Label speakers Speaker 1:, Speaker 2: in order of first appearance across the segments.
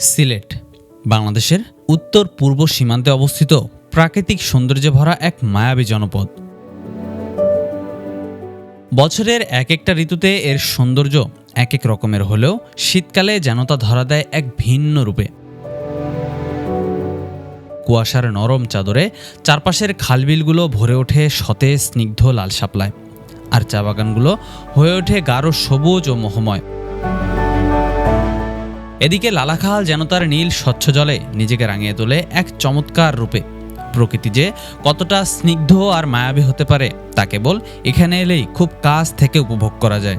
Speaker 1: সিলেট, বাংলাদেশের উত্তর পূর্ব সীমান্তে অবস্থিত প্রাকৃতিক সৌন্দর্যে ভরা এক মায়াবী জনপদ। বছরের এক একটা ঋতুতে এর সৌন্দর্য এক এক রকমের হলেও শীতকালে যেন তা ধরা দেয় এক ভিন্ন রূপে। কুয়াশার নরম চাদরে চারপাশের খালবিলগুলো ভরে ওঠে সতেজ, স্নিগ্ধ লাল শাপলায়, আর চা বাগানগুলো হয়ে ওঠে গাঢ় সবুজ ও মোহময়। এদিকে লালাখাল যেন তার নীল স্বচ্ছ জলে নিজেকে রাঙিয়ে তোলে এক চমৎকার রূপে। প্রকৃতি যে কতটা স্নিগ্ধ আর মায়াবী হতে পারে, তা কেবল এখানে এলেই খুব কাছ থেকে উপভোগ করা যায়।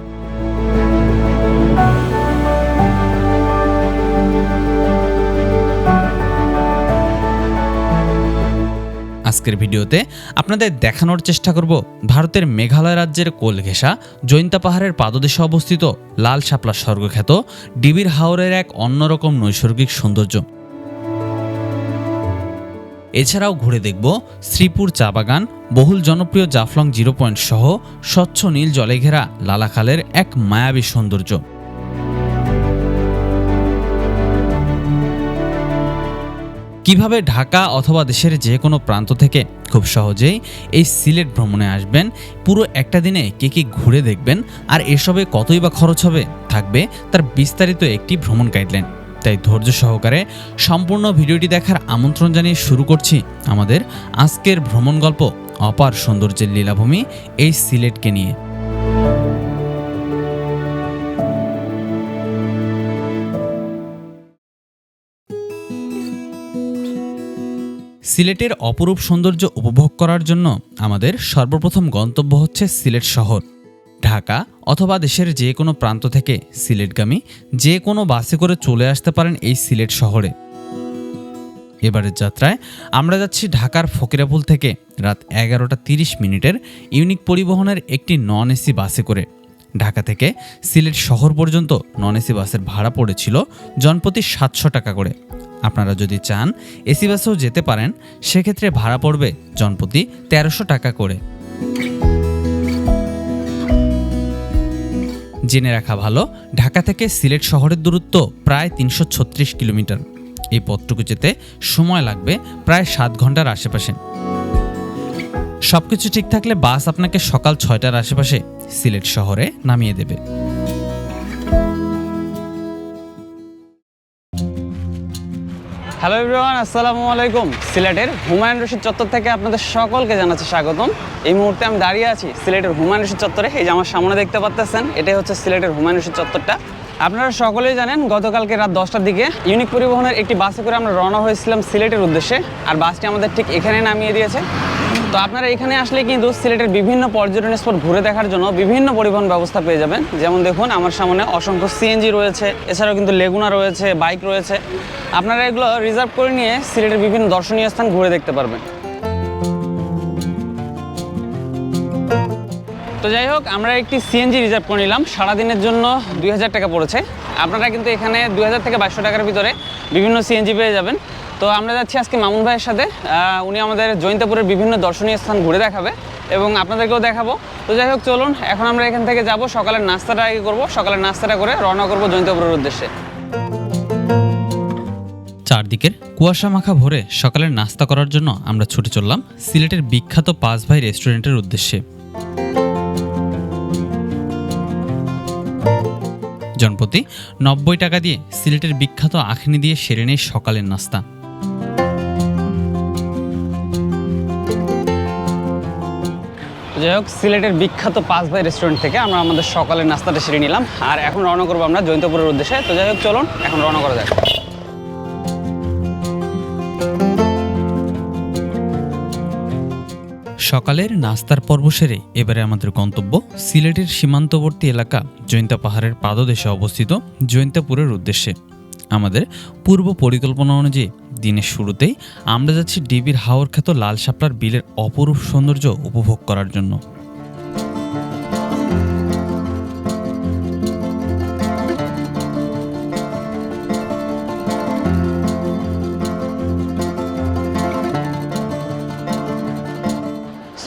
Speaker 1: আজকের ভিডিওতে আপনাদের দেখানোর চেষ্টা করব ভারতের মেঘালয় রাজ্যের কোল ঘেঁষা জৈন্তা পাহাড়ের পাদদেশে অবস্থিত লাল শাপলা স্বর্গখ্যাত, ডিবির হাওরের এক অন্যরকম নৈসর্গিক সৌন্দর্য। এছাড়াও ঘুরে দেখব শ্রীপুর চা বাগান, বহুল জনপ্রিয় জাফলং জিরো পয়েন্ট সহ স্বচ্ছ নীল জলে ঘেরা লালাখালের এক মায়াবী সৌন্দর্য। কীভাবে ঢাকা অথবা দেশের যে কোনো প্রান্ত থেকে খুব সহজেই এই সিলেট ভ্রমণে আসবেন, পুরো একটা দিনে কে কি ঘুরে দেখবেন আর এসবে কতই বা খরচ হবে থাকবে তার বিস্তারিত একটি ভ্রমণ গাইডলাইন তাই ধৈর্য সহকারে সম্পূর্ণ ভিডিওটি দেখার আমন্ত্রণ জানিয়ে শুরু করছি আমাদের আজকের ভ্রমণ গল্প অপার সৌন্দর্যের লীলাভূমি এই সিলেটকে নিয়ে। সিলেটের অপরূপ সৌন্দর্য উপভোগ করার জন্য আমাদের সর্বপ্রথম গন্তব্য হচ্ছে সিলেট শহর। ঢাকা অথবা দেশের যে কোনো প্রান্ত থেকে সিলেটগামী যে কোনো বাসে করে চলে আসতে পারেন এই সিলেট শহরে। এবারের যাত্রায় আমরা যাচ্ছি ঢাকার ফকিরাপুল থেকে রাত এগারোটা তিরিশ মিনিটের ইউনিক পরিবহনের একটি নন এসি বাসে করে। ঢাকা থেকে সিলেট শহর পর্যন্ত নন এসি বাসের ভাড়া পড়েছিল জনপ্রতি সাতশো টাকা করে। আপনারা যদি চান এসি বাসেও যেতে পারেন, সেক্ষেত্রে ভাড়া পড়বে জনপ্রতি তেরোশো টাকা করে। জেনে রাখা ভালো, ঢাকা থেকে সিলেট শহরের দূরত্ব প্রায় তিনশো ছত্রিশ কিলোমিটার। এই পথটুকু যেতে সময় লাগবে প্রায় সাত ঘণ্টার আশেপাশে। সবকিছু ঠিক থাকলে বাস আপনাকে সকাল ছয়টার আশেপাশে সিলেট শহরে নামিয়ে দেবে।
Speaker 2: হ্যালো এভরিওয়ান, আসসালামু আলাইকুম। সিলেটের হুমায়ুন রশিদ চত্বর থেকে আপনাদের সকলকে জানাচ্ছি স্বাগতম। এই মুহূর্তে আমি দাঁড়িয়ে আছি সিলেটের হুমায়ুন রশিদ চত্বরে। এই যে আমার সামনে দেখতে পাচ্ছেন এটাই হচ্ছে সিলেটের হুমায়ুন রশিদ চত্বরটা। আপনারা সকলেই জানেন, গতকালকে রাত দশটার দিকে ইউনিক পরিবহনের একটি বাসে করে আমরা রওনা হয়েছিলাম সিলেটের উদ্দেশ্যে। আর বাসটি আমাদের ঠিক এখানে নামিয়ে দিয়েছে। তো আপনারা এখানে আসলে কিন্তু সিলেটের বিভিন্ন পর্যটন স্পট ঘুরে দেখার জন্য বিভিন্ন পরিবহন ব্যবস্থা পেয়ে যাবেন। যেমন দেখুন, আমার সামনে অসংখ্য সিএনজি রয়েছে, এছাড়াও কিন্তু লেগুনা রয়েছে বাইক রয়েছে। আপনারা এগুলো রিজার্ভ করে নিয়ে সিলেটের বিভিন্ন দর্শনীয় স্থান ঘুরে দেখতে পারবেন। তো যাই হোক, আমরা একটি সিএনজি রিজার্ভ করে নিলাম। সারাদিনের জন্য দুই হাজার টাকা পড়েছে। আপনারা কিন্তু এখানে দুই হাজার থেকে বাইশশো টাকার ভিতরে বিভিন্ন সিএনজি পেয়ে যাবেন। তো আমরা যাচ্ছি আজকে মামুন ভাইয়ের সাথে। উনি আমাদের জৈন্তাপুরের বিভিন্ন দর্শনীয় স্থান ঘুরে দেখাবে এবং আপনাদেরকেও দেখাবো। তো যাই হোক, চলুন, এখন আমরা এখান থেকে যাব। সকালের নাস্তাটা আগে করব। সকালের নাস্তাটা করে রওনা করব জৈন্তাপুরের উদ্দেশ্যে।
Speaker 1: চারদিকের কুয়াশা মাখা ভরে সকালের নাস্তা করার জন্য আমরা ছুটে চললাম সিলেটের বিখ্যাত পাঁচ ভাই রেস্টুরেন্টের উদ্দেশ্যে। জনপ্রতি নব্বই টাকা দিয়ে সিলেটের বিখ্যাত আখনি দিয়ে সেরে নেই সকালের নাস্তা।
Speaker 2: যাই হোক, সিলেটের বিখ্যাত পাঁচ ভাই রেস্টুরেন্ট থেকে আমরা আমাদের সকালের নাস্তাটা সেরে নিলাম। আর এখন রওনা করব আমরা জৈন্তপুরের উদ্দেশ্যে। তো যাই হোক, চলুন, এখন রওনা করা যাক।
Speaker 1: সকালের নাস্তার পর্ব সেরে এবারে আমাদের গন্তব্য সিলেটের সীমান্তবর্তী এলাকা, জৈন্তা পাহাড়ের পাদদেশে অবস্থিত জৈন্তাপুরের উদ্দেশ্যে। আমাদের পূর্ব পরিকল্পনা অনুযায়ী দিনের শুরুতেই আমরা যাচ্ছি ডিবির হাওর খ্যাত লাল শাপলার বিলের অপরূপ সৌন্দর্য উপভোগ করার জন্য।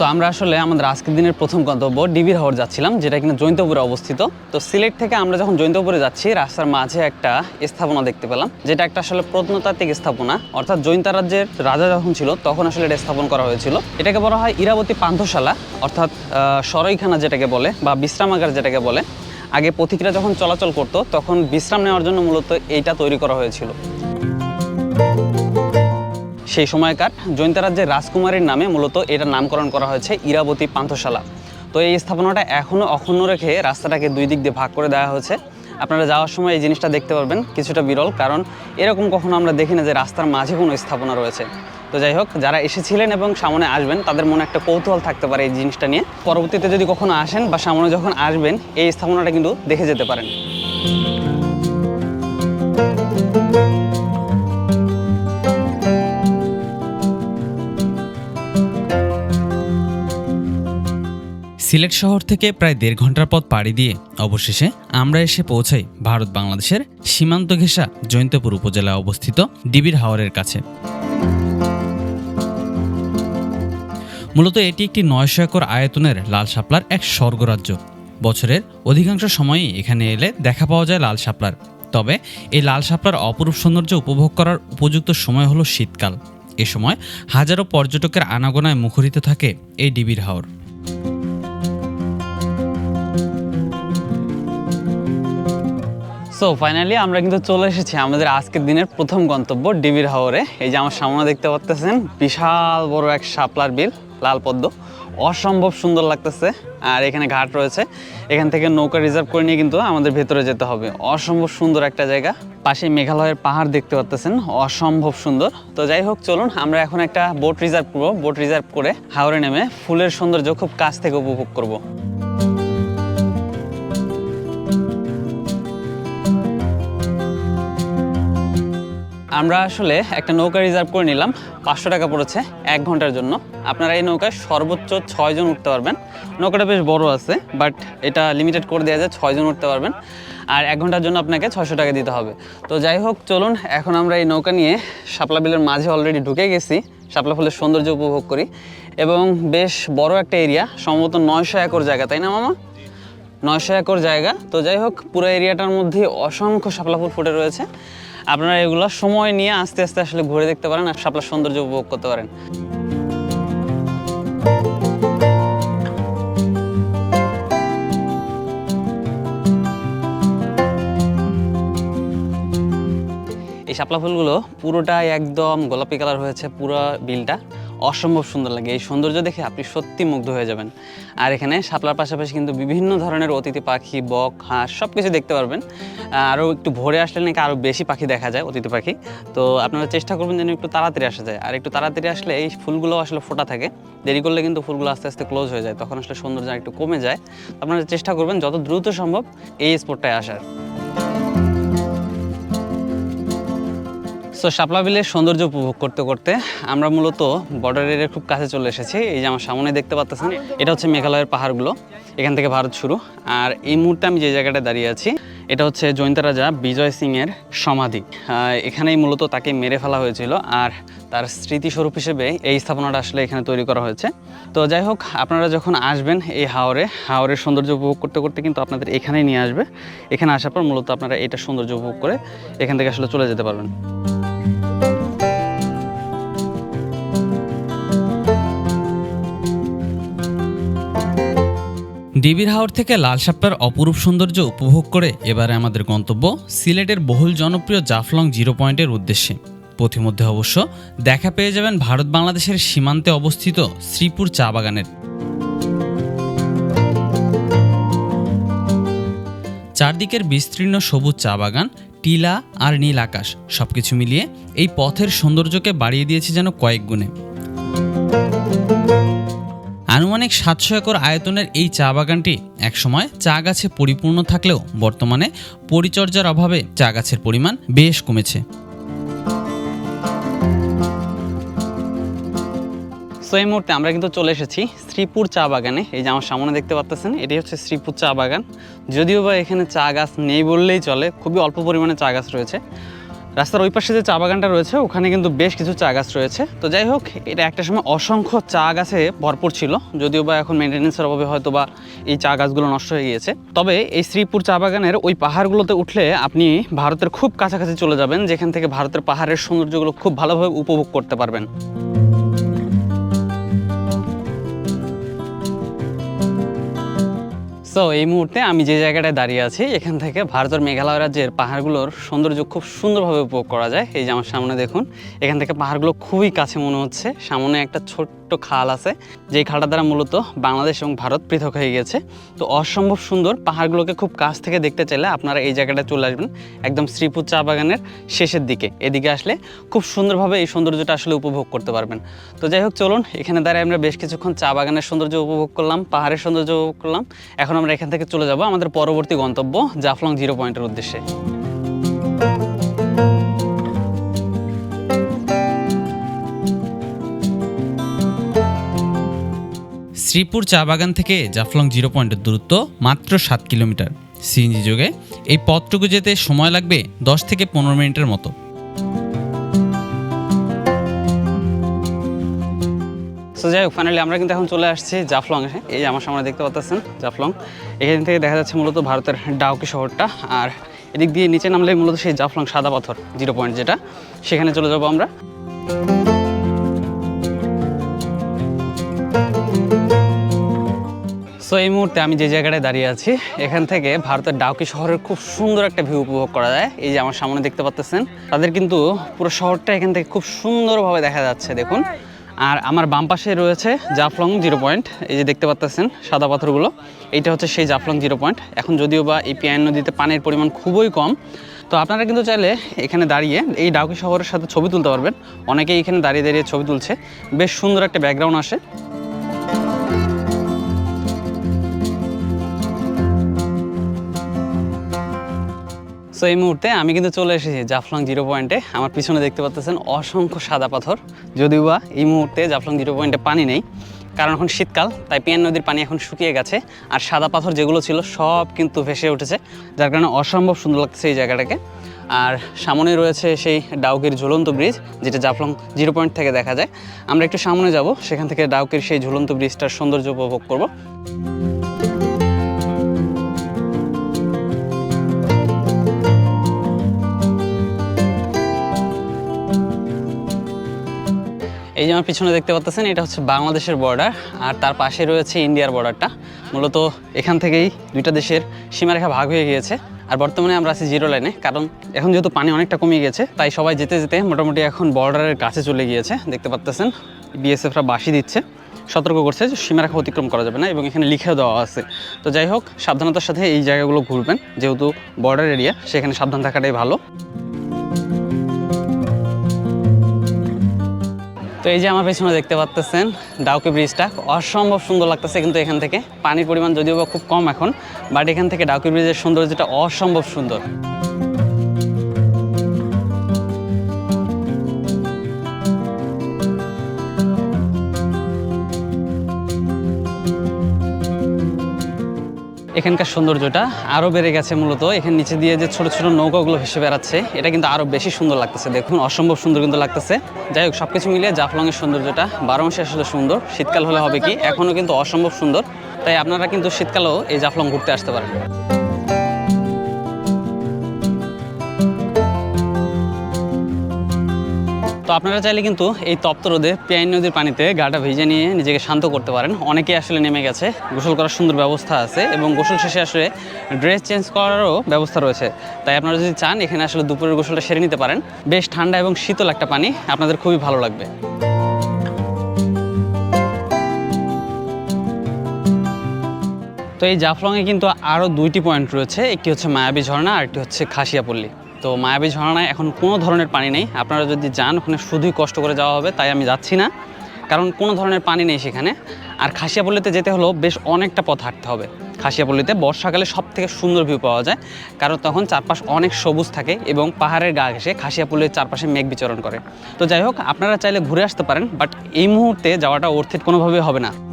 Speaker 2: সো আমরা আসলে আমাদের আজকের দিনের প্রথম গন্তব্য ডিবির হাওর যাচ্ছিলাম, যেটা কিনা জৈন্তপুরে অবস্থিত। তো সিলেট থেকে আমরা যখন জৈন্তপুরে যাচ্ছি, রাস্তার মাঝে একটা স্থাপনা দেখতে পেলাম, যেটা একটা আসলে প্রত্নতাত্ত্বিক স্থাপনা। অর্থাৎ জৈন্তা রাজ্যের রাজা যখন ছিল, তখন আসলে এটা স্থাপন করা হয়েছিল। এটাকে বলা হয় ইরাবতী পান্থশালা, অর্থাৎ সরইখানা যেটাকে বলে, বা বিশ্রামাগার যেটাকে বলে। আগে পথিকরা যখন চলাচল করতো, তখন বিশ্রাম নেওয়ার জন্য মূলত এইটা তৈরি করা হয়েছিল। সেই সময়কার জৈন্তা রাজ্যের রাজকুমারীর নামে মূলত এটা নামকরণ করা হয়েছে ইরাবতী পান্থশালা। তো এই স্থাপনাটা এখনও অক্ষুণ্ণ রেখে রাস্তাটাকে দুই দিক দিয়ে ভাগ করে দেওয়া হয়েছে। আপনারা যাওয়ার সময় এই জিনিসটা দেখতে পারবেন, কিছুটা বিরল, কারণ এরকম কখনো আমরা দেখি না যে রাস্তার মাঝে কোনো স্থাপনা রয়েছে। তো যাই হোক, যারা এসেছিলেন এবং সামনে আসবেন, তাদের মনে একটা কৌতূহল থাকতে পারে এই জিনিসটা নিয়ে। পরবর্তীতে যদি কখনো আসেন বা সামনে যখন আসবেন, এই স্থাপনাটা কিন্তু দেখে যেতে পারেন।
Speaker 1: সিলেট শহর থেকে প্রায় দেড় ঘণ্টার পথ পাড়ি দিয়ে অবশেষে আমরা এসে পৌঁছাই ভারত বাংলাদেশের সীমান্ত ঘেঁষা জৈন্তপুর উপজেলায় অবস্থিত ডিবির হাওরের কাছে। মূলত এটি একটি নয়শো একর আয়তনের লাল শাপলার এক স্বর্গরাজ্য। বছরের অধিকাংশ সময়ই এখানে এলে দেখা পাওয়া যায় লাল শাপলার। তবে এই লাল শাপলার অপরূপ সৌন্দর্য উপভোগ করার উপযুক্ত সময় হলো শীতকাল। এ সময় হাজারো পর্যটকের আনাগোনায় মুখরিত থাকে এই ডিবির হাওর।
Speaker 2: সো ফাইনালি আমরা কিন্তু চলে এসেছি আমাদের আজকের দিনের প্রথম গন্তব্য ডিবির হাওরে। এই যে আমার সামনে দেখতে পাচ্ছেন বিশাল বড় এক শাপলার বিল, লাল পদ্ম। অসম্ভব সুন্দর লাগতেছে। আর এখানে ঘাট রয়েছে। এখান থেকে নৌকা রিজার্ভ করে নিয়ে কিন্তু আমাদের ভেতরে যেতে হবে। অসম্ভব সুন্দর একটা জায়গা। পাশে মেঘালয়ের পাহাড় দেখতে পাচ্ছেন অসম্ভব সুন্দর। তো যাই হোক, চলুন, আমরা এখন একটা বোট রিজার্ভ করব। বোট রিজার্ভ করে হাওরে নেমে ফুলের সৌন্দর্য খুব কাছ থেকে উপভোগ করব। আমরা আসলে একটা নৌকা রিজার্ভ করে নিলাম, পাঁচশো টাকা পড়েছে এক ঘণ্টার জন্য। আপনারা এই নৌকায় সর্বোচ্চ ছয়জন উঠতে পারবেন। নৌকাটা বেশ বড় আছে বাট এটা লিমিটেড করে দেওয়া যায় ছয়জন উঠতে পারবেন। আর এক ঘণ্টার জন্য আপনাকে ছয়শো টাকা দিতে হবে। তো যাই হোক, চলুন, এখন আমরা এই নৌকা নিয়ে শাপলা বিলের মাঝে অলরেডি ঢুকে গেছি। শাপলা ফুলের সৌন্দর্য উপভোগ করি। এবং বেশ বড় একটা এরিয়া সম্ভবত নয়শো একর জায়গা, তাই না মামা? নয়শো একর জায়গা। তো যাই হোক, পুরো এরিয়াটার মধ্যে অসংখ্য শাপলা ফুল ফুটে রয়েছে। আপনারা এগুলো সময় নিয়ে আস্তে আস্তে আসলে ঘুরে দেখতে পারেন আর সাপলার সৌন্দর্য উপভোগ করতে পারেন। এই শাপলা ফুলগুলো পুরোটাই একদম গোলাপি কালার হয়েছে পুরো বিলটা। অসম্ভব সুন্দর লাগে। এই সৌন্দর্য দেখে আপনি সত্যি মুগ্ধ হয়ে যাবেন। আর এখানে শাপলার পাশাপাশি কিন্তু বিভিন্ন ধরনের অতিথি পাখি, বক, হাঁস সব কিছু দেখতে পারবেন। আরও একটু ভোরে আসলে নাকি আরও বেশি পাখি দেখা যায় অতিথি পাখি। তো আপনারা চেষ্টা করবেন যেন একটু তাড়াতাড়ি আসা যায়। আর একটু তাড়াতাড়ি আসলে এই ফুলগুলো আসলে ফোটা থাকে। দেরি করলে কিন্তু ফুলগুলো আস্তে আস্তে ক্লোজ হয়ে যায়। তখন আসলে সৌন্দর্য একটু কমে যায়। আপনারা চেষ্টা করবেন যত দ্রুত সম্ভব এই স্পটটায় আসার। সো শাপলা বিলের সৌন্দর্য উপভোগ করতে করতে আমরা মূলত বর্ডার এরিয়ার খুব কাছে চলে এসেছি। এই যে আমার সামনে দেখতে পাচ্ছেন এটা হচ্ছে মেঘালয়ের পাহাড়গুলো, এখান থেকে ভারত শুরু। আর এই মুহূর্তে আমি যে জায়গাটায় দাঁড়িয়ে আছি, এটা হচ্ছে জয়ন্ত রাজা বিজয় সিং এর সমাধি এখানেই মূলত তাকে মেরে ফেলা হয়েছিল আর তার স্মৃতিস্বরূপ হিসেবে এই স্থাপনাটা আসলে এখানে তৈরি করা হয়েছে। তো যাই হোক, আপনারা যখন আসবেন এই হাওরে, হাওরের সৌন্দর্য উপভোগ করতে করতে কিন্তু আপনাদের এখানেই নিয়ে আসবে। এখানে আসার পর মূলত আপনারা এটা সৌন্দর্য উপভোগ করে এখান থেকে আসলে চলে যেতে পারবেন।
Speaker 1: ডিবির হাওর থেকে লাল সাপটার অপরূপ সৌন্দর্য উপভোগ করে এবারে আমাদের গন্তব্য সিলেটের বহুল জনপ্রিয় জাফলং জিরো পয়েন্টের উদ্দেশ্যে। পথিমধ্যে অবশ্য দেখা পেয়ে যাবেন ভারত বাংলাদেশের সীমান্তে অবস্থিত শ্রীপুর চা বাগানের। চারদিকের বিস্তীর্ণ সবুজ চা বাগান টিলা আর নীল আকাশ সব কিছু মিলিয়ে এই পথের সৌন্দর্যকে বাড়িয়ে দিয়েছে যেন কয়েক গুণে। আনুমানিক সাতশো একর আয়তনের এই চা বাগানটি একসময় চা গাছে পরিপূর্ণ থাকলেও বর্তমানে পরিচর্যার অভাবে চা গাছের পরিমাণ বেশ কমেছে।
Speaker 2: সো এই মুহূর্তে আমরা কিন্তু চলে এসেছি শ্রীপুর চা বাগানে। এই যে আমার সামনে দেখতে পাচ্ছেন এটি হচ্ছে শ্রীপুর চা বাগান। যদিও বা এখানে চা গাছ নেই বললেই চলে, খুবই অল্প পরিমাণে চা গাছ রয়েছে। রাস্তার ওই পাশে যে চা বাগানটা রয়েছে, ওখানে কিন্তু বেশ কিছু চা গাছ রয়েছে। তো যাই হোক, এটা একটা সময় অসংখ্য চা গাছে ভরপুর ছিল, যদিও বা এখন মেনটেন্যান্সের অভাবে হয়তো বা এই চা গাছগুলো নষ্ট হয়ে গিয়েছে। তবে এই শ্রীপুর চা বাগানের ওই পাহাড়গুলোতে উঠলে আপনি ভারতের খুব কাছাকাছি চলে যাবেন, যেখান থেকে ভারতের পাহাড়ের সৌন্দর্যগুলো খুব ভালোভাবে উপভোগ করতে পারবেন। সো এই মুহূর্তে আমি যে জায়গাটায় দাঁড়িয়ে আছি, এখান থেকে ভারতের মেঘালয় রাজ্যের পাহাড়গুলোর সৌন্দর্য খুব সুন্দরভাবে উপভোগ করা যায়। এই যে আমার সামনে দেখুন, এখান থেকে পাহাড়গুলো খুবই কাছে মনে হচ্ছে। সামনে একটা ছোট্ট খাল আছে, যেই খালটা দ্বারা মূলত বাংলাদেশ এবং ভারত পৃথক হয়ে গেছে। তো অসম্ভব সুন্দর, পাহাড়গুলোকে খুব কাছ থেকে দেখতে চাইলে আপনারা এই জায়গাটায় চলে আসবেন, একদম শ্রীপুর চা বাগানের শেষের দিকে। এদিকে আসলে খুব সুন্দরভাবে এই সৌন্দর্যটা আসলে উপভোগ করতে পারবেন। তো যাই হোক, চলুন, এখানে দাঁড়িয়ে আমরা বেশ কিছুক্ষণ চা বাগানের সৌন্দর্য উপভোগ করলাম, পাহাড়ের সৌন্দর্য উপভোগ করলাম। এখন আমরা এখান থেকে চলে যাব আমাদের পরবর্তী গন্তব্য জাফলং জিরো পয়েন্টের উদ্দেশ্যে।
Speaker 1: শ্রীপুর চা বাগান থেকে জাফলং জিরো পয়েন্টের দূরত্ব মাত্র সাত কিলোমিটার। সিএনজি যোগে এই পথটুকু যেতে সময় লাগবে দশ থেকে পনেরো মিনিটের মতো।
Speaker 2: সো যাই হোক ফাইনালি আমরা কিন্তু এখন চলে আসছি জাফলং এই আমার সামনে দেখতে পাচ্ছেন জাফলং। এখান থেকে দেখা যাচ্ছে মূলত ভারতের ডাউকি শহরটা। আর এদিক দিয়ে নিচে নামলে মূলত সেই জাফলং সাদা পাথর, জিরো পয়েন্ট যেটা। সেখানে চলে যাব আমরা। সো এই মুহূর্তে আমি যে জায়গাটায় দাঁড়িয়ে আছি, এখান থেকে ভারতের ডাউকি শহরের খুব সুন্দর একটা ভিউ উপভোগ করা যায়। এই যে আমার সামনে দেখতে পাচ্ছেন, তাদের কিন্তু পুরো শহরটা এখান থেকে খুব সুন্দরভাবে দেখা যাচ্ছে, দেখুন। আর আমার বাম পাশে রয়েছে জাফলং জিরো পয়েন্ট। এই যে দেখতে পাচ্ছেন সাদা পাথরগুলো, এইটা হচ্ছে সেই জাফলং জিরো পয়েন্ট। এখন যদিও বা এই পিয়ান নদীতে পানির পরিমাণ খুবই কম, তো আপনারা কিন্তু চাইলে এখানে দাঁড়িয়ে এই ডাউকি শহরের সাথে ছবি তুলতে পারবেন। অনেকেই এখানে দাঁড়িয়ে দাঁড়িয়ে ছবি তুলছে। বেশ সুন্দর একটা ব্যাকগ্রাউন্ড আসে। সো এই মুহূর্তে আমি কিন্তু চলে এসেছি জাফলং জিরো পয়েন্টে। আমার পিছনে দেখতে পাচ্ছেন অসংখ্য সাদা পাথর। যদিও বা এই মুহূর্তে জাফলং জিরো পয়েন্টে পানি নেই, কারণ এখন শীতকাল, তাই পিয়ান নদীর পানি এখন শুকিয়ে গেছে। আর সাদা পাথর যেগুলো ছিল সব কিন্তু ভেসে উঠেছে, যার কারণে অসম্ভব সুন্দর লাগছে এই জায়গাটাকে। আর সামনে রয়েছে সেই ডাউকির ঝুলন্ত ব্রিজ, যেটা জাফলং জিরো পয়েন্ট থেকে দেখা যায়। আমরা একটু সামনে যাব, সেখান থেকে ডাউকির সেই ঝুলন্ত ব্রিজটার সৌন্দর্য উপভোগ করব। এই যে আমার পিছনে দেখতে পাচ্ছেন এটা হচ্ছে বাংলাদেশের বর্ডার আর তার পাশে রয়েছে ইন্ডিয়ার বর্ডারটা মূলত এখান থেকেই দুইটা দেশের সীমারেখা ভাগ হয়ে গিয়েছে, আর বর্তমানে আমরা আছি জিরো লাইনে কারণ এখন যেহেতু পানি অনেকটা কমে গেছে তাই সবাই যেতে যেতে মোটামুটি এখন বর্ডারের কাছে চলে গিয়েছে। দেখতে পাচ্তেছেন বিএসএফরা বাসি দিচ্ছে, সতর্ক করছে যে সীমারেখা অতিক্রম করা যাবে না, এবং এখানে লিখেও দেওয়া আছে। তো যাই হোক, সাবধানতার সাথে এই জায়গাগুলো ঘুরবেন, যেহেতু বর্ডার এরিয়া সেখানে সাবধান থাকাটাই ভালো। তো এই যে আমার পেছনে দেখতে পাচ্তেছেন ডাউকি ব্রিজটা, অসম্ভব সুন্দর লাগতেছে কিন্তু এখান থেকে। পানির পরিমাণ যদিও বা খুব কম এখন বাট এখান থেকে ডাউকি ব্রিজের সৌন্দর্যটা অসম্ভব সুন্দর। এখানকার সৌন্দর্যটা আরও বেড়ে গেছে মূলত। এখানে নিচে দিয়ে যে ছোট ছোট নৌকাগুলো ভেসে বেড়াচ্ছে, এটা কিন্তু আরও বেশি সুন্দর লাগতেছে। দেখুন, অসম্ভব সুন্দর কিন্তু লাগতেছে। যাই হোক সব কিছু মিলিয়ে জাফলংয়ের সৌন্দর্যটা বারো মাসে আসলে সুন্দর। শীতকাল হলে হবে কি? এখনও কিন্তু অসম্ভব সুন্দর। তাই আপনারা কিন্তু শীতকালেও এই জাফলং ঘুরতে আসতে পারেন। তো আপনারা চাইলে কিন্তু এই তপ্ত রোদে পিয়াইন নদীর পানিতে গাটা ভিজে নিয়ে নিজেকে শান্ত করতে পারেন। অনেকেই আসলে নেমে গেছে। গোসল করার সুন্দর ব্যবস্থা আছে এবং গোসল শেষে আসলে ড্রেস চেঞ্জ করারও ব্যবস্থা রয়েছে। তাই আপনারা যদি চান, এখানে আসলে দুপুরের গোসলটা সেরে নিতে পারেন। বেশ ঠান্ডা এবং শীতল একটা পানি আপনাদের খুবই ভালো লাগবে। তো এই জাফলংয়ে কিন্তু আরও দুইটি পয়েন্ট রয়েছে। একটি হচ্ছে মায়াবী ঝর্ণা আর একটি হচ্ছে খাসিয়াপল্লী। তো মায়াবী ঝর্ণায় এখন কোনো ধরনের পানি নেই। আপনারা যদি যান, ওখানে শুধুই কষ্ট করে যাওয়া হবে, তাই আমি যাচ্ছি না। কারণ কোনো ধরনের পানি নেই সেখানে। আর খাসিয়াপল্লীতে যেতে হলেও বেশ অনেকটা পথ হাঁটতে হবে। খাসিয়াপল্লিতে বর্ষাকালে সব থেকে সুন্দর ভিউ পাওয়া যায়। কারণ তখন চারপাশ অনেক সবুজ থাকে এবং পাহাড়ের গা ঘেসে খাসিয়াপল্লির চারপাশে মেঘ বিচরণ করে। তো যাই হোক, আপনারা চাইলে ঘুরে আসতে পারেন, বাট এই মুহূর্তে যাওয়াটা অর্থিত কোনোভাবেই হবে না।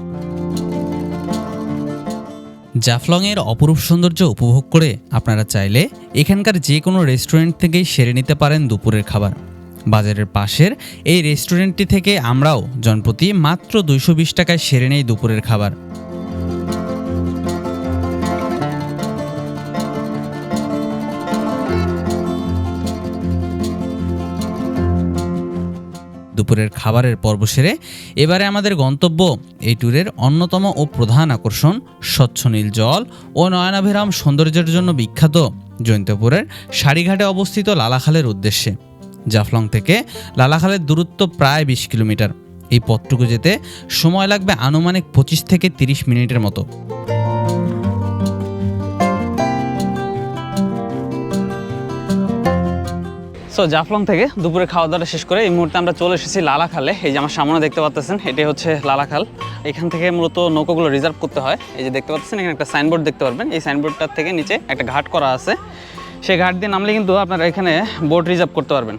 Speaker 1: জাফলংয়ের অপরূপ সৌন্দর্য উপভোগ করে আপনারা চাইলে এখানকার যে কোনো রেস্টুরেন্ট থেকেই সেরে নিতে পারেন দুপুরের খাবার। বাজারের পাশের এই রেস্টুরেন্টটি থেকে আমরাও জনপ্রতি মাত্র দুইশো বিশ টাকায় সেরে নেই দুপুরের খাবার। দুপুরের খাবারের পর্ব সেরে এবারে আমাদের গন্তব্য এই ট্যুরের অন্যতম ও প্রধান আকর্ষণ স্বচ্ছ নীল জল ও নয়নাভিরাম সৌন্দর্যের জন্য বিখ্যাত জৈন্তপুরের সারিঘাটে অবস্থিত লালাখালের উদ্দেশ্যে। জাফলং থেকে লালাখালের দূরত্ব প্রায় বিশ কিলোমিটার। এই পথটুকু যেতে সময় লাগবে আনুমানিক পঁচিশ থেকে তিরিশ মিনিটের মতো।
Speaker 2: সো জাফলং থেকে দুপুরে খাওয়া দাওয়া শেষ করে এই মুহূর্তে আমরা চলে এসেছি লালাখালে। এই যে আমার সামনে দেখতে পাচ্ছেন এটাই হচ্ছে লালাখাল। এখান থেকে মূলত নৌকোগুলো রিজার্ভ করতে হয়। এই যে দেখতে পাচ্ছেন, এখানে একটা সাইনবোর্ড দেখতে পারবেন। এই সাইনবোর্ডটার থেকে নিচে একটা ঘাট করা আছে। সেই ঘাট দিয়ে নামলে কিন্তু আপনারা এখানে বোট রিজার্ভ করতে পারবেন।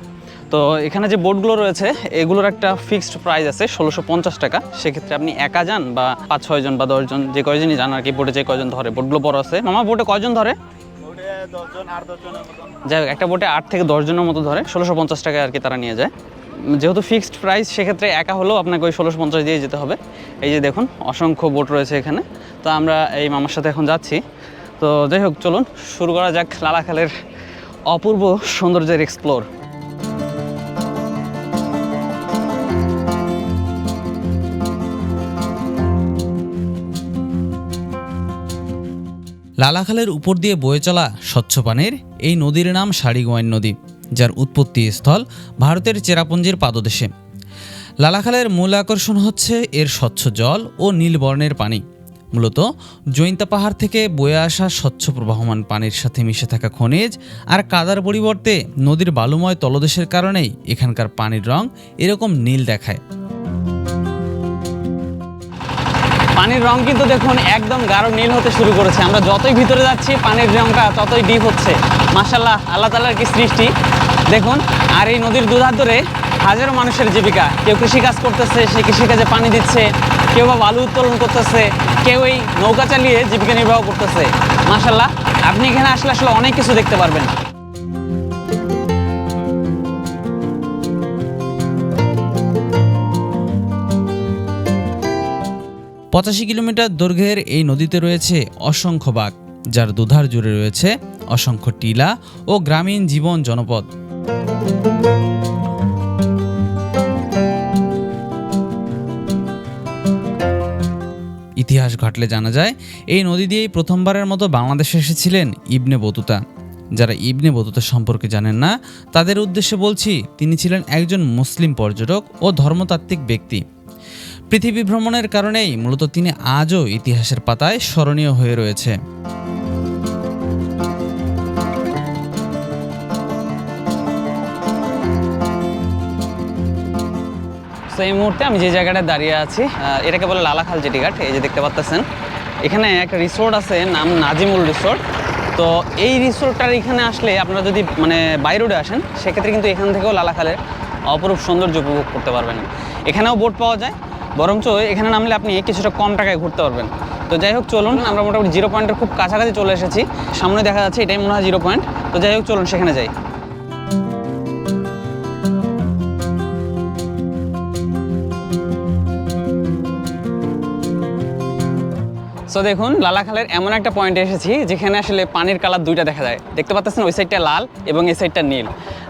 Speaker 2: তো এখানে যে বোটগুলো রয়েছে, এগুলোর একটা ফিক্সড প্রাইস আছে, ষোলোশো পঞ্চাশ টাকা। সেক্ষেত্রে আপনি একা যান বা পাঁচ ছয়জন বা দশজন যে কয়জনই যান আর কি বোটে যে কয়জন ধরে বোটগুলো বড় আছে। মামা বোটে কয়জন ধরে? যাই হোক, একটা বোটে আট থেকে জনের মতো ধরে, ষোলোশো পঞ্চাশ টাকায় আর কি তারা নিয়ে যায়। যেহেতু ফিক্সড প্রাইস, সেক্ষেত্রে একা হলেও আপনাকে ওই ষোলোশো পঞ্চাশ দিয়ে যেতে হবে। এই যে দেখুন, অসংখ্য বোট রয়েছে এখানে। তো আমরা এই মামার সাথে এখন যাচ্ছি। তো যাই হোক, চলুন, শুরু করা যাক লালাখালের অপূর্ব সৌন্দর্যের এক্সপ্লোর
Speaker 1: লালাখালের উপর দিয়ে বয়ে চলা স্বচ্ছ পানির এই নদীর নাম সারিগোয়াইন নদী, যার উৎপত্তি স্থল ভারতের চেরাপুঞ্জির পাদদেশে। লালাখালের মূল আকর্ষণ হচ্ছে এর স্বচ্ছ জল ও নীলবর্ণের পানি। মূলত জৈন্তা পাহাড় থেকে বয়ে আসা স্বচ্ছ প্রবাহমান পানির সাথে মিশে থাকা খনিজ আর কাদার পরিবর্তে নদীর বালুময় তলদেশের কারণেই এখানকার পানির রং এরকম নীল দেখায়।
Speaker 2: পানির রং কিন্তু দেখুন একদম গাঢ় নীল হতে শুরু করেছে। আমরা যতই ভিতরে যাচ্ছি, পানির রংটা ততই ডিপ হচ্ছে। মাসাল্লাহ আল্লাহ তালার কি সৃষ্টি? দেখুন, আর এই নদীর দুধার ধরে হাজারো মানুষের জীবিকা। কেউ কৃষিকাজ করতেছে, সে কৃষিকাজে পানি দিচ্ছে, কেউ বা বালু উত্তোলন করতেছে, কেউ এই নৌকা চালিয়ে জীবিকা নির্বাহ করতেছে। মাসাল্লাহ আপনি এখানে আসলে আসলে অনেক কিছু দেখতে পারবেন।
Speaker 1: পঁচাশি কিলোমিটার দৈর্ঘ্যের এই নদীতে রয়েছে অসংখ্য বাঘ, যার দুধার জুড়ে রয়েছে অসংখ্য টিলা ও গ্রামীণ জীবন জনপদ। ইতিহাস ঘাটলে জানা যায়, এই নদী দিয়েই প্রথমবারের মতো বাংলাদেশে এসেছিলেন ইবনে বতুতা। যারা ইবনে বতুতা সম্পর্কে জানেন না, তাদের উদ্দেশ্যে বলছি, তিনি ছিলেন একজন মুসলিম পর্যটক ও ধর্মতাত্ত্বিক ব্যক্তি। পৃথিবী ভ্রমণের কারণেই মূলত তিনি আজও ইতিহাসের পাতায় স্মরণীয় হয়ে রয়েছে।
Speaker 2: তো এই মুহূর্তে আমি যে জায়গাটায় দাঁড়িয়ে আছি এটাকে বলে লালাখাল জেটিঘাট এই যে দেখতে পাচ্ছেন এখানে একটা রিসোর্ট আছে, নাম নাজিমুল রিসোর্ট। তো এই রিসোর্টটার এখানে আসলে আপনারা যদি মানে বাই রোডে আসেন, সেক্ষেত্রে কিন্তু এখান থেকেও লালাখালের অপরূপ সৌন্দর্য উপভোগ করতে পারবেন। এখানেও বোট পাওয়া যায় বরঞ্চ এখানে নামলে আপনি কিছুটা কম টাকায় ঘুরতে পারবেন। তো যাই হোক, চলুন, আমরা মোটামুটি জিরো পয়েন্টের খুব কাছাকাছি চলে এসেছি। সামনে দেখা যাচ্ছে এটাই মনে হয় জিরো পয়েন্ট। তো যাই হোক, চলুন, সেখানে যাই। সো দেখুন লালাখালের এমন একটা পয়েন্টে এসেছি, যেখানে আসলে পানির কালার দুইটা দেখা যায়। দেখতে পাচ্ছেন ওই সাইডটা লাল এবং এই সাইডটা নীল।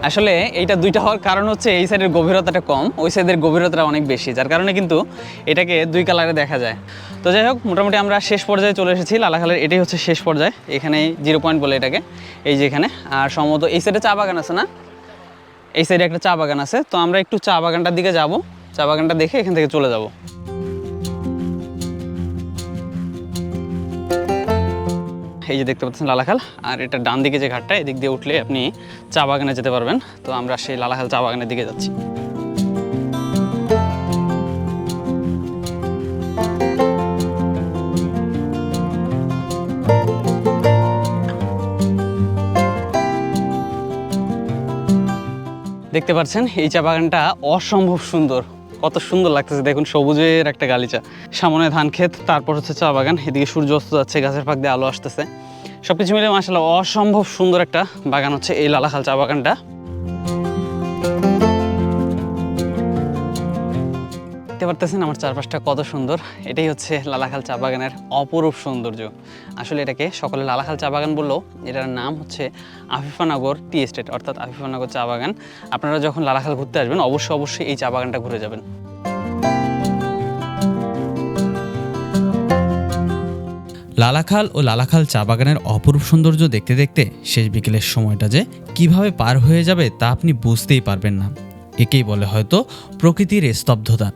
Speaker 2: আসলে এইটা দুইটা হওয়ার কারণ হচ্ছে এই সাইডের গভীরতাটা কম, ওই সাইডের গভীরতাটা অনেক বেশি, যার কারণে কিন্তু এটাকে দুই কালারে দেখা যায়। তো যাই হোক, মোটামুটি আমরা শেষ পর্যায়ে চলে এসেছি। লালাখালের এটাই হচ্ছে শেষ পর্যায়ে এখানে জিরো পয়েন্ট বলে এটাকে, এই যে এখানে। আর সম্ভবত এই সাইডে চা বাগান আছে না? এই সাইডে একটা চা বাগান আছে। তো আমরা একটু চা বাগানটার দিকে যাব, চা বাগানটা দেখে এখান থেকে চলে যাব। এই যে দেখতে পাচ্ছেন লালাখাল আর এটা ডান দিকে যে ঘাটটা, এদিক দিয়ে উঠলে আপনি চা বাগানে যেতে পারবেন। তো আমরা সেই লালাখাল চা বাগানের দিকে যাচ্ছি। দেখতে পাচ্ছেন, এই চা বাগানটা অসম্ভব সুন্দর। কত সুন্দর লাগতেছে, দেখুন সবুজের একটা গালিচা। সামনে ধান ক্ষেত, তারপর হচ্ছে চা বাগান, এদিকে সূর্য অস্ত যাচ্ছে, গাছের ফাঁক দিয়ে আলো আসতেছে। সবকিছু মিলে মাসাল্লাহ অসম্ভব সুন্দর একটা বাগান হচ্ছে এই লালাখাল চা বাগানটা। পারতেছেন আমার চারপাশটা কত সুন্দর। এটাই হচ্ছে লালাখাল চা বাগানের অপরূপ সৌন্দর্য। আসলে এটাকে সকলে লালাখাল চা বাগান বললেও এটার নাম হচ্ছে আফিফানগর টি এস্টেট, অর্থাৎ আফিফানগর চা বাগান। আপনারা যখন লালাখাল ঘুরতে আসবেন, অবশ্যই অবশ্যই এই চা বাগানটা ঘুরে যাবেন।
Speaker 1: লালাখাল ও লালাখাল চা বাগানের অপরূপ সৌন্দর্য দেখতে দেখতে শেষ বিকেলের সময়টা যে কীভাবে পার হয়ে যাবে তা আপনি বুঝতেই পারবেন না। একেই বলে হয়তো প্রকৃতির স্তব্ধতা।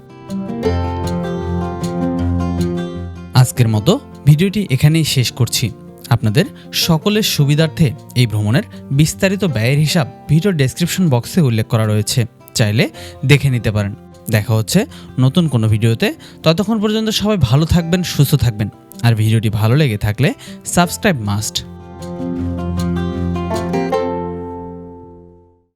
Speaker 1: আজকের মতো ভিডিওটি এখানেই শেষ করছি। আপনাদের সকলের সুবিধার্থে এই ভ্রমণের বিস্তারিত ব্যয়ের হিসাব ভিডিও ডেসক্রিপশন বক্সে উল্লেখ করা রয়েছে। চাইলে দেখে নিতে পারেন। দেখা হচ্ছে নতুন কোনো ভিডিওতে। ততক্ষণ পর্যন্ত সবাই ভালো থাকবেন, সুস্থ থাকবেন। আর ভিডিওটি ভালো লেগে থাকলে সাবস্ক্রাইব মাস্ট।